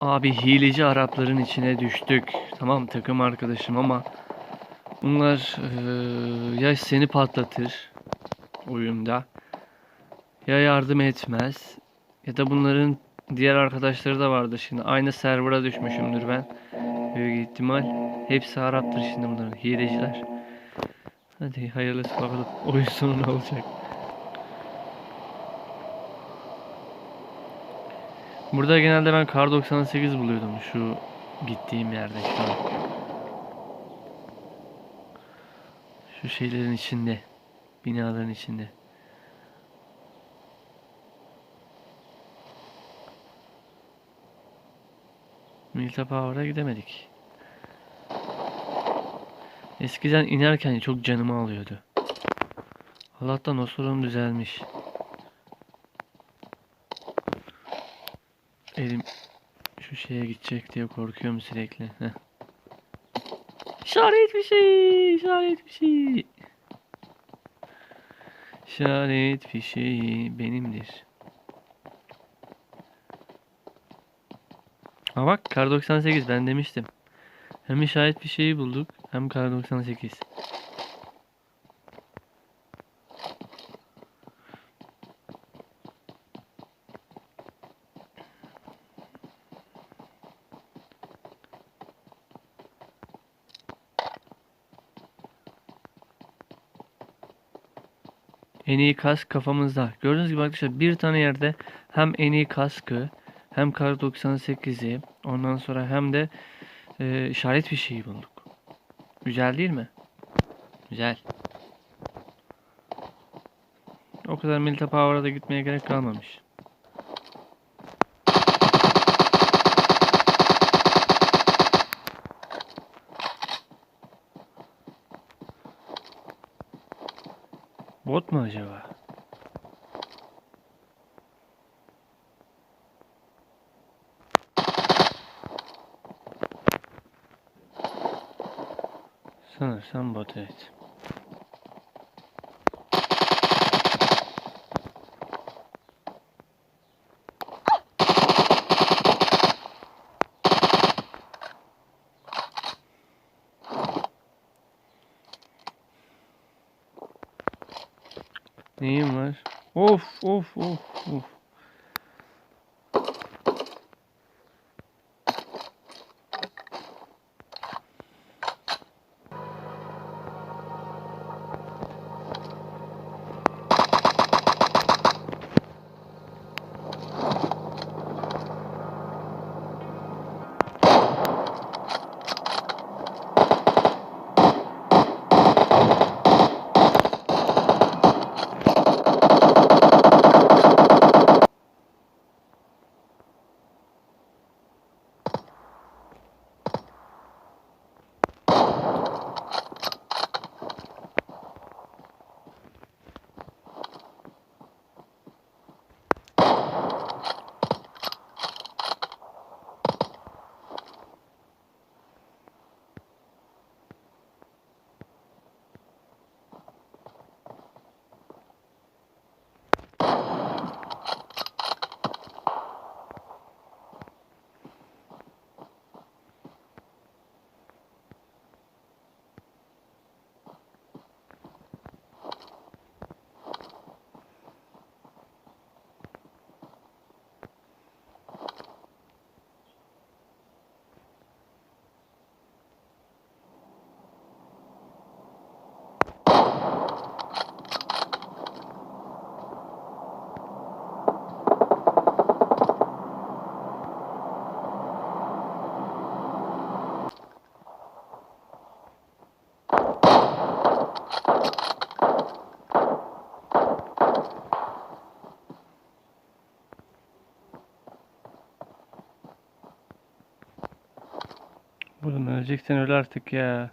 Abi hileci Arapların içine düştük. Tamam takım arkadaşım ama bunlar eee, ya seni patlatır oyunda ya yardım etmez ya da bunların diğer arkadaşları da vardır şimdi. Aynı server'a düşmüşümdür ben. Büyük ihtimal. Hepsi Arap'tır şimdi bunların hileciler. Hadi hayırlısı bakalım. Oyun sonu ne olacak? Burada genelde ben kar 98 buluyordum şu gittiğim yerde şu an. Şu şeylerin içinde. Binaların içinde. Milta Power'a gidemedik. Eskiden inerken çok canımı alıyordu. Allah'tan o sorun düzelmiş. Elim şu şeye gidecek diye korkuyorum sürekli. Heh. İşaret bir şey, işaret bir şey. İşaret bir şey benimdir. Ha bak kar 98 ben demiştim. Hem işaret bir şeyi bulduk hem kar 98. En iyi kask kafamızda. Gördüğünüz gibi arkadaşlar bir tane yerde hem en iyi kaskı hem kar 98'i ondan sonra hem de e, işaret bir şeyi bulduk. Güzel değil mi? Güzel. O kadar Milita Power'a da gitmeye gerek kalmamış. Bot mu acaba? Sanırsam bot evet. Sim, mas. Uf, uf, uf, uf. Oğlum öleceksen öl artık ya.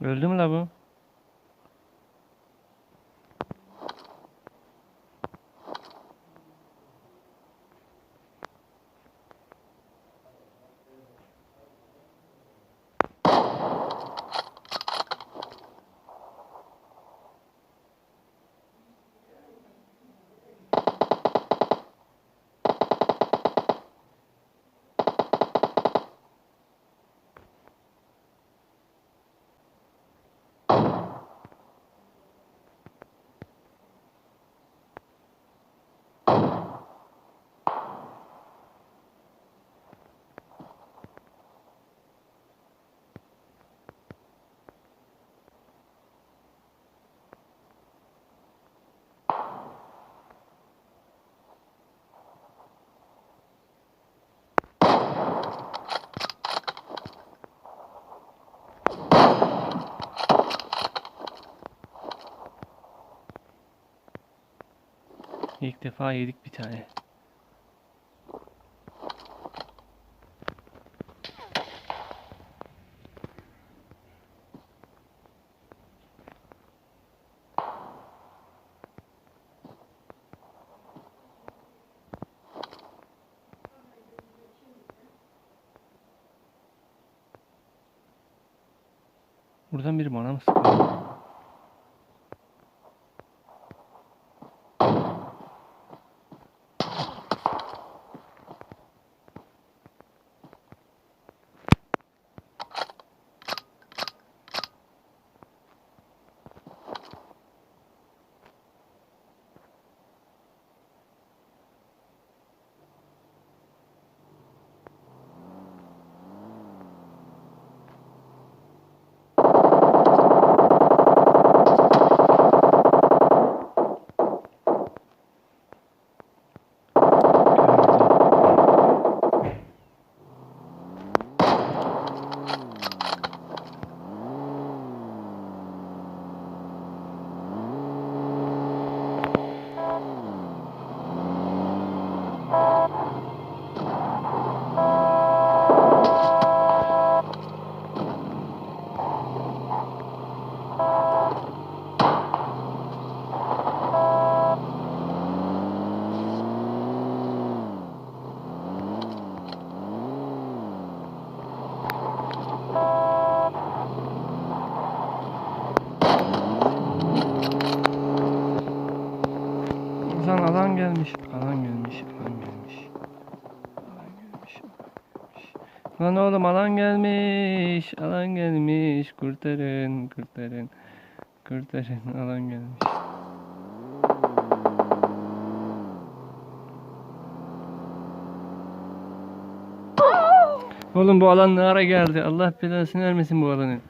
Öldü mü la bu? Defa yedik bir tane. Buradan biri bana mı sıkıyor? Lan alan gelmiş. Alan gelmiş. Alan gelmiş. Alan gelmiş. Alan gelmiş. Lan oğlum alan gelmiş. Alan gelmiş. Kurtarın. Kurtarın. Kurtarın. Alan gelmiş. Oğlum bu alan ne ara geldi? Allah belasını vermesin bu alanın.